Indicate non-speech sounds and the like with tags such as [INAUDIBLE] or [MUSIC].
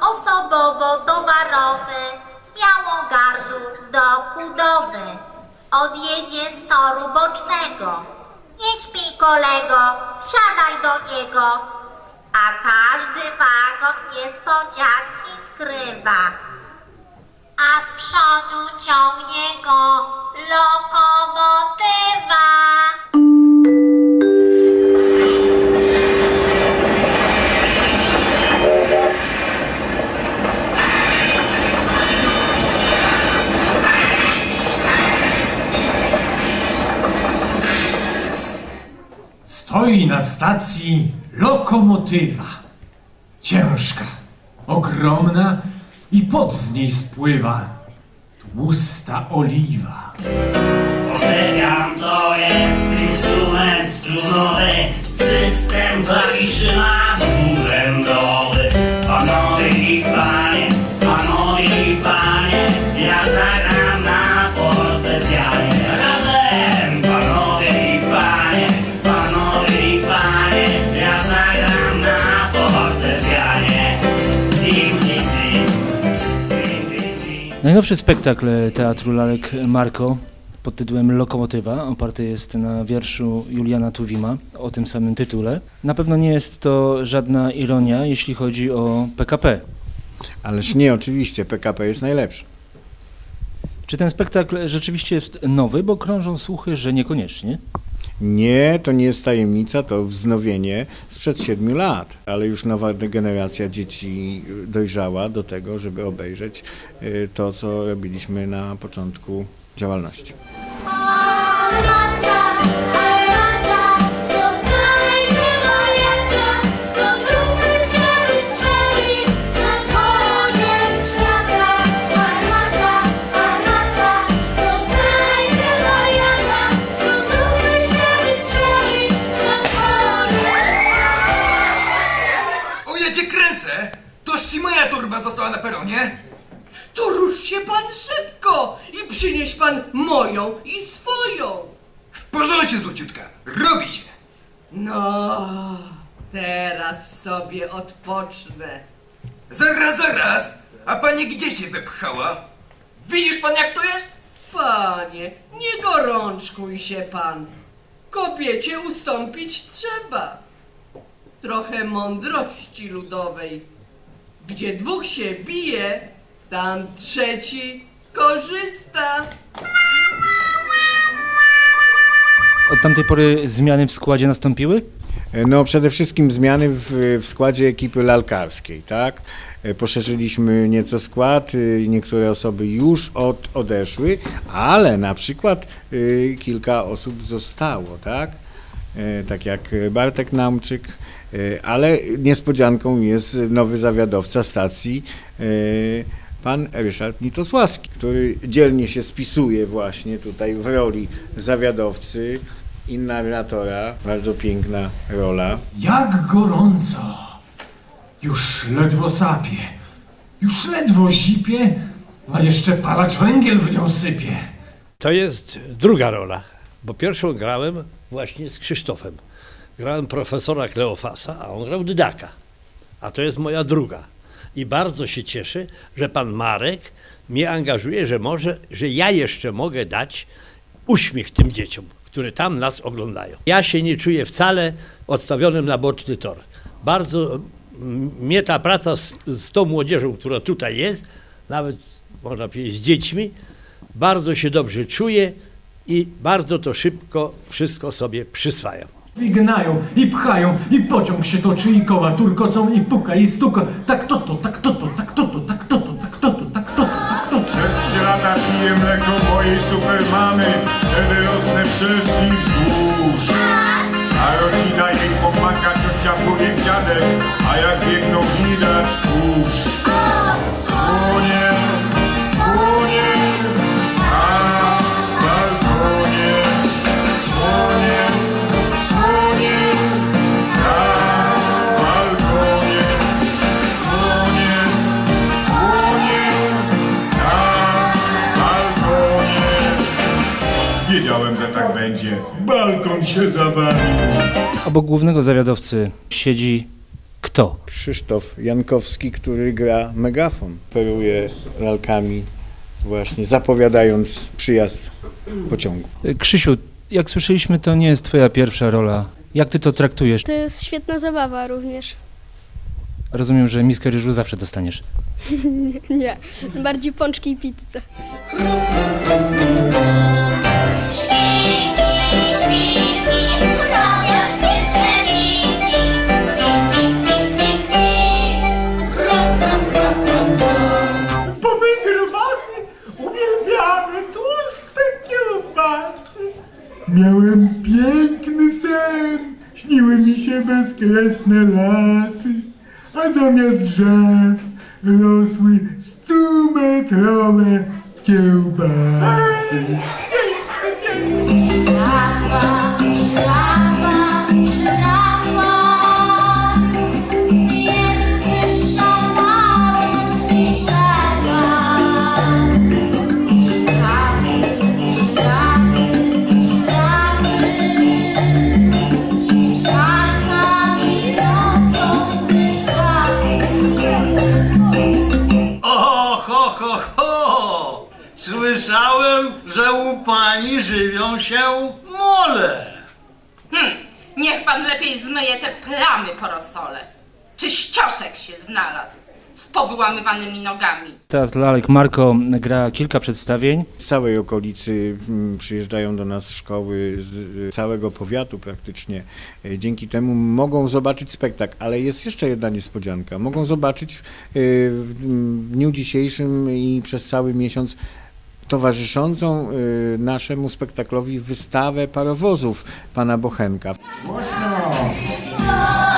osobowo-towarowy z Białogardu do Kudowy. Odjedzie z toru bocznego. Nie śpij kolego, wsiadaj do niego. A każdy wagon niespodzianki skrywa. A z przodu ciągnie go lokomotywa. Stoi na stacji lokomotywa. Ciężka, ogromna i pot z niej spływa. Tłusta oliwa. Organ to jest instrument strunowy, system klawiszy ma urzędowy. Panowie i panie, Najnowszy spektakl Teatru Lalek Marko pod tytułem Lokomotywa oparty jest na wierszu Juliana Tuwima o tym samym tytule. Na pewno nie jest to żadna ironia, jeśli chodzi o PKP. Ależ nie, oczywiście, PKP jest najlepszy. Czy ten spektakl rzeczywiście jest nowy, bo krążą słuchy, że niekoniecznie? Nie, to nie jest tajemnica, to wznowienie sprzed siedmiu lat, ale już nowa generacja dzieci dojrzała do tego, żeby obejrzeć y, to, co robiliśmy na początku działalności. To rusz się pan szybko i przynieś pan moją i swoją. W porządku, złociutka, robi się! No, teraz sobie odpocznę. Zaraz, zaraz! A pani gdzie się wepchała? Widzisz pan jak to jest? Panie, nie gorączkuj się pan. Kobiecie ustąpić trzeba. Trochę mądrości ludowej. Gdzie dwóch się bije, tam trzeci korzysta. Od tamtej pory zmiany w składzie nastąpiły? No przede wszystkim zmiany w, w składzie ekipy lalkarskiej, tak? E, Poszerzyliśmy nieco skład, y, niektóre osoby już od, odeszły, ale na przykład y, kilka osób zostało, tak? E, Tak jak Bartek Namczyk, e, ale niespodzianką jest nowy zawiadowca stacji, e, pan Ryszard Nitosławski, który dzielnie się spisuje właśnie tutaj w roli zawiadowcy i narratora. Bardzo piękna rola. Jak gorąco! Już ledwo sapie, już ledwo zipie, a jeszcze palacz węgiel w nią sypie. To jest druga rola, bo pierwszą grałem właśnie z Krzysztofem. Grałem profesora Kleofasa, a on grał dydaka. A to jest moja druga. I bardzo się cieszę, że pan Marek mnie angażuje, że może, że ja jeszcze mogę dać uśmiech tym dzieciom, które tam nas oglądają. Ja się nie czuję wcale odstawionym na boczny tor. Bardzo mnie ta praca z, z tą młodzieżą, która tutaj jest, nawet można powiedzieć z dziećmi, bardzo się dobrze czuję i bardzo to szybko wszystko sobie przyswajam. I gnają, i pchają, i pociąg się toczy, i koła turkocą, i puka, i stuka. Tak to to, tak to to, tak to to, tak to to, tak to to, tak to to, tak to to. Przez trzy lata piję mleko mojej supermamy Wtedy rosnę wszerz i wzdłuż A rodzina jej pomaga, ciocia, wujek, dziadek A jak biegną widać kurz słonie Wiedziałem, że tak będzie. Balkon się zawalił. Obok głównego zawiadowcy siedzi Kto? Krzysztof Jankowski, który gra megafon, peruje lalkami, właśnie zapowiadając przyjazd pociągu. Krzysiu, jak słyszeliśmy, to nie jest twoja pierwsza rola. Jak ty to traktujesz? To jest świetna zabawa również. Rozumiem, że miskę ryżu zawsze dostaniesz. [LAUGHS] Nie, bardziej pączki i pizzę. Miałem piękny sen, śniły mi się bezkresne lasy, a zamiast drzew rosły stumetrowe kiełbasy. U pani żywią się mole. Hm, niech pan lepiej zmyje te plamy po rosole. Czy ścioszek się znalazł z powyłamywanymi nogami? Teatr Lalek Marko gra kilka przedstawień. Z całej okolicy mm, przyjeżdżają do nas szkoły z y, całego powiatu praktycznie. Y, Dzięki temu mogą zobaczyć spektakl, ale jest jeszcze jedna niespodzianka. Mogą zobaczyć y, w mm, dniu dzisiejszym i przez cały miesiąc towarzyszącą y, naszemu spektaklowi wystawę parowozów pana Bochenka. Głośno!